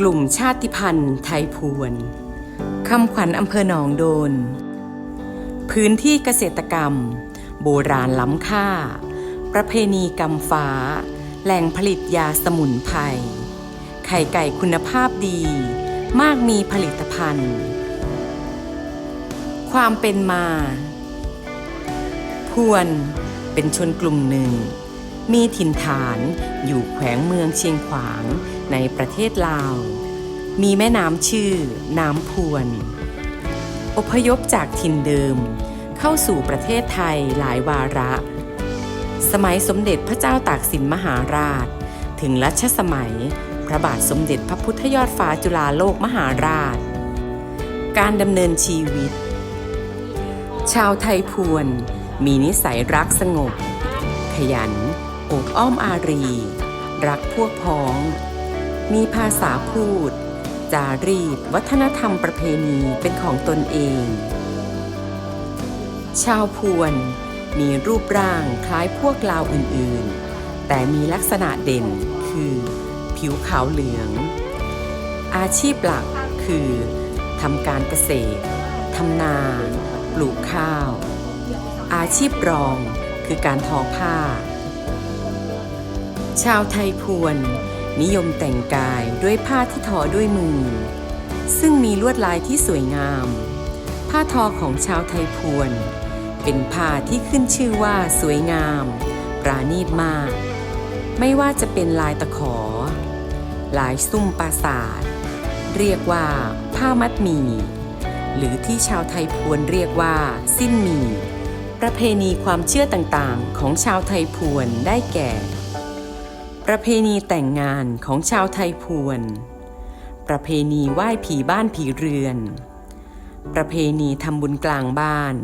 กลุ่มชาติพันธุ์ไทยพวนคำขวัญอำเภอหนองโดน พื้นที่เกษตรกรรม โบราณล้ำค่า ประเพณีกำฟ้า แหล่งผลิตยาสมุนไพรไข่ไก่คุณภาพดี มากมีผลิตภัณฑ์ ความเป็นมา พวนเป็นชนกลุ่มหนึ่ง มีถิ่นฐานอยู่แขวงเมืองเชียงขวาง ในประเทศลาว มีแม่น้ำชื่อ น้ำพวน อพยพจากถิ่นเดิม เข้าสู่ประเทศไทยหลายวาระ สมัยสมเด็จพระเจ้าตากสินมหาราช ถึงรัชสมัย พระบาทสมเด็จพระพุทธยอดฟ้าจุฬาโลกมหาราช การดำเนินชีวิต ชาวไทยพวน มีนิสัยรักสงบ ขยันอบอ้อมอารี รักพวกพ้อง มีภาษาพูด จารีต วัฒนธรรมประเพณีเป็นของตนเอง ชาวพวน มีรูปร่างคล้ายพวกลาวอื่นๆ แต่มีลักษณะเด่นคือ ผิวขาวเหลือง อาชีพหลักคือทำการเกษตรทำนาปลูกข้าว อาชีพรองคือการทอผ้า ชาวไทยพวน นิยมแต่งกายด้วยผ้าที่ทอด้วยมือ ซึ่งมีลวดลายที่สวยงาม ผ้าทอของชาวไทยพวน เป็นผ้าที่ขึ้นชื่อว่าสวยงาม ปราณีตมาก ไม่ว่าจะเป็นลายตะขอ ลายซุ้มปราสาท เรียกว่าผ้ามัดหมี่ หรือที่ชาวไทยพวนเรียกว่า สิ้นหมี่ประเพณีความเชื่อต่างๆ ของชาวไทยพวนได้แก่ ประเพณีแต่งงานของชาวไทยพวน ประเพณีไหว้ผีบ้านผีเรือน ประเพณีทำบุญกลางบ้าน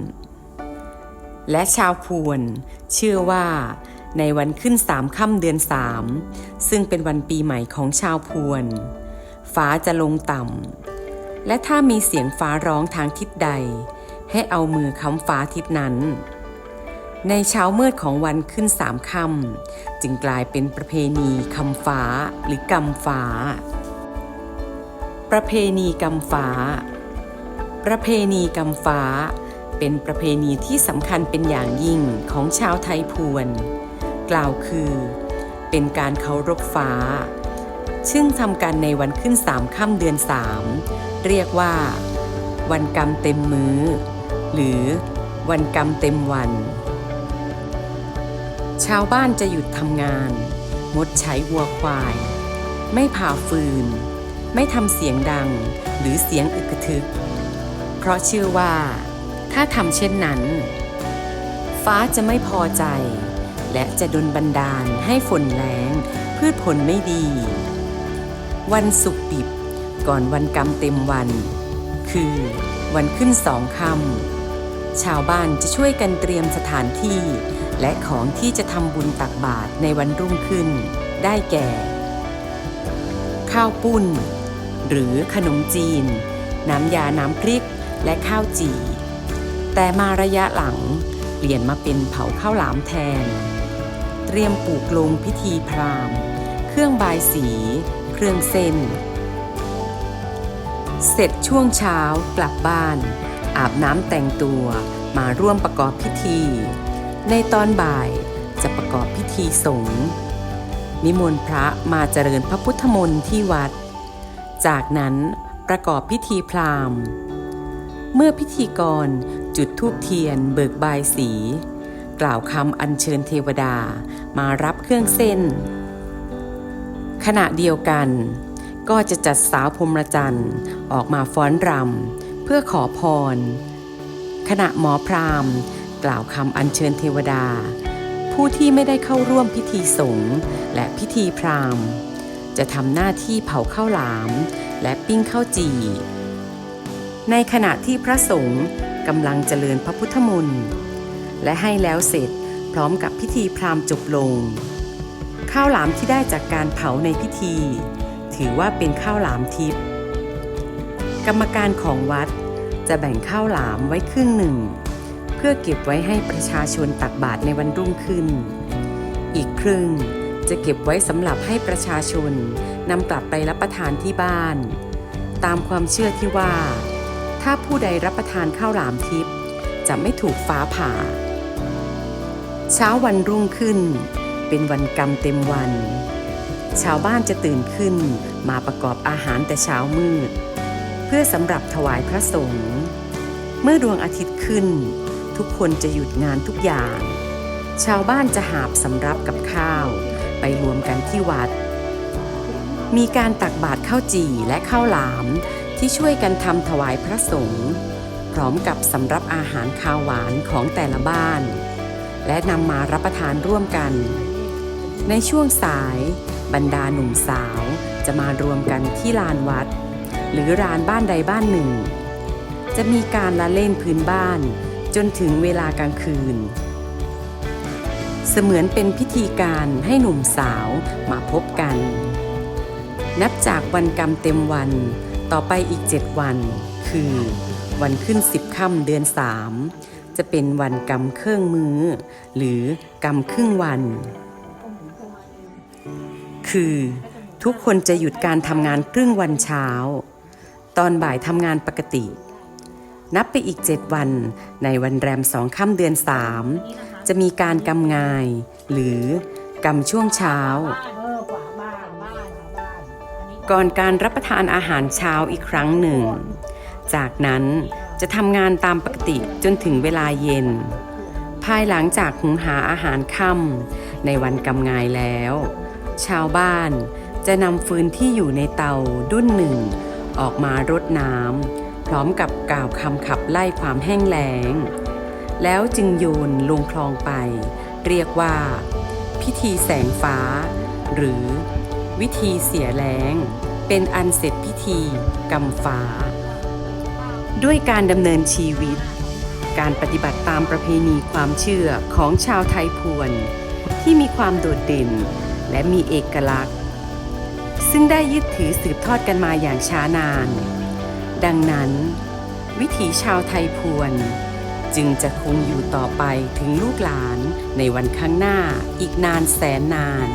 และชาวพวนเชื่อว่าในวันขึ้นสามค่ำเดือนสามซึ่งเป็นวันปีใหม่ของชาวพวน ฟ้าจะลงต่ำ และถ้ามีเสียงฟ้าร้องทางทิศใด ให้เอามือค้ำฟ้าทิศนั้น ในเช้ามืดของวันขึ้นสามค่ำจึงกลายเป็นประเพณีคำฟ้าหรือกำฟ้า ประเพณีกำฟ้า ประเพณีกำฟ้า เป็นประเพณีที่สำคัญเป็นอย่างยิ่งของชาวไทยพวน กล่าวคือ เป็นการเคารพฟ้า ซึ่งทำกันในวันขึ้นสามค่ำเดือนสามเรียกว่า วันกรรมเต็มมือ้อ หรือวันกรรมเต็มวัน ชาวบ้านจะหยุดทำงาน งดใช้วัวควาย ไม่ผ่าฟืน ไม่ทำเสียงดังหรือเสียงอึกทึก เพราะเชื่อว่า ถ้าทำเช่นนั้น ฟ้าจะไม่พอใจ และจะดลบันดาลให้ฝนแล้งพืชผลไม่ดี วันศุกร์ดิบก่อนวันกรรมเต็มวัน คือวันขึ้นสองคำชาวบ้านจะช่วยกันเตรียมสถานที่ และของที่จะทำบุญตักบาตรในวันรุ่งขึ้น ได้แก่ ข้าวปุ้น หรือขนมจีน น้ำยาน้ำพริกและข้าวจี่แต่มาระยะหลังเปลี่ยนมาเป็นเผาข้าวหลามแทน เตรียมปลูกลงพิธีพราหมณ์ เครื่องบายสี เครื่องเส้น เสร็จช่วงเช้ากลับบ้าน อาบน้ำแต่งตัวมาร่วมประกอบพิธี ในตอนบ่ายจะประกอบพิธีสงฆ์นิมนต์พระมาเจริญพระพุทธมนต์ที่วัด จากนั้นประกอบพิธีพราหมณ์ เมื่อพิธีกรจุดธูปเทียนเบิกบายสี กล่าวคำอัญเชิญเทวดามารับเครื่องเส้น ขณะเดียวกัน ก็จะจัดสาวพรหมจันทร์ออกมาฟ้อนรำเพื่อขอพร ขณะหมอพราหมณ์ กล่าวคำอัญเชิญเทวดา ผู้ที่ไม่ได้เข้าร่วมพิธีสงฆ์และพิธีพราหมณ์ จะทำหน้าที่เผาข้าวหลาม และปิ้งข้าวจี่ในขณะที่พระสงฆ์กำลังเจริญพระพุทธมนต์และให้แล้วเสร็จพร้อมกับพิธีพราหมณ์จบลง ข้าวหลามที่ได้จากการเผาในพิธี ถือว่าเป็นข้าวหลามทิพย์กรรมการของวัดจะแบ่งข้าวหลามไว้ครึ่งหนึ่ง พื่อเก็บไว้ให้ประชาชนตักบาตรในวันรุ่งขึ้น อีกครึ่งจะเก็บไว้สำหรับให้ประชาชนนำกลับไปรับประทานที่บ้าน ตามความเชื่อที่ว่า ถ้าผู้ใดรับประทานข้าวหลามทิพย์จะไม่ถูกฟ้าผ่า เช้าวันรุ่งขึ้น เป็นวันกรรมเต็มวัน ชาวบ้านจะตื่นขึ้นมาประกอบอาหารแต่เช้ามืด เพื่อสำหรับถวายพระสงฆ์เมื่อดวงอาทิตย์ขึ้น ทุกคนจะหยุดงานทุกอย่าง ชาวบ้านจะหาบสำรับกับข้าว ไปรวมกันที่วัด มีการตักบาตรข้าวจี่และข้าวหลามที่ช่วยกันทำถวายพระสงฆ์พร้อมกับสำรับอาหารข้าวหวานของแต่ละบ้าน และนำมารับประทานร่วมกัน ในช่วงสาย บรรดาหนุ่มสาวจะมารวมกันที่ลานวัด หรือลานบ้านใดบ้านหนึ่ง จะมีการละเล่นพื้นบ้าน จนถึงเวลากลางคืน เสมือนเป็นพิธีการให้หนุ่มสาวมาพบกัน นับจากวันกรรมเต็มวันต่อไปอีกเจ็ดวัน คือ วันขึ้นสิบค่ำเดือนสามจะเป็นวันกรรมเครื่องมือ หรือกรรมครึ่งวัน คือทุกคนจะหยุดการทำงานครึ่งวันเช้า ตอนบ่ายทำงานปกติ นับไปอีกเจ็ดวัน ในวันแรมสองค่ำเดือนสามจะมีการกำงาย หรือกำช่วงเช้า ก่อนการรับประทานอาหารเช้าอีกครั้งหนึ่ง จากนั้นจะทำงานตามปกติจนถึงเวลาเย็น ภายหลังจากหุงหาอาหารค่ำในวันกำงายแล้ว ชาวบ้านจะนำฟืนที่อยู่ในเตาดุ้นหนึ่ง ออกมารดน้ำ ร้อมกับกล่าวคำขับไล่ความแห้งแล้ง แล้วจึงโยนลงคลองไป เรียกว่า พิธีแสงฟ้า หรือวิธีเสียแล้ง เป็นอันเสร็จพิธีกำฟ้า ด้วยการดำเนินชีวิต การปฏิบัติตามประเพณีความเชื่อของชาวไทยพวน ที่มีความโดดเด่นและมีเอกลักษณ์ ซึ่งได้ยึดถือสืบทอดกันมาอย่างช้านาน ดังนั้น วิถีชาวไทยพวน จึงจะคงอยู่ต่อไปถึงลูกหลานในวันข้างหน้าอีกนานแสนนาน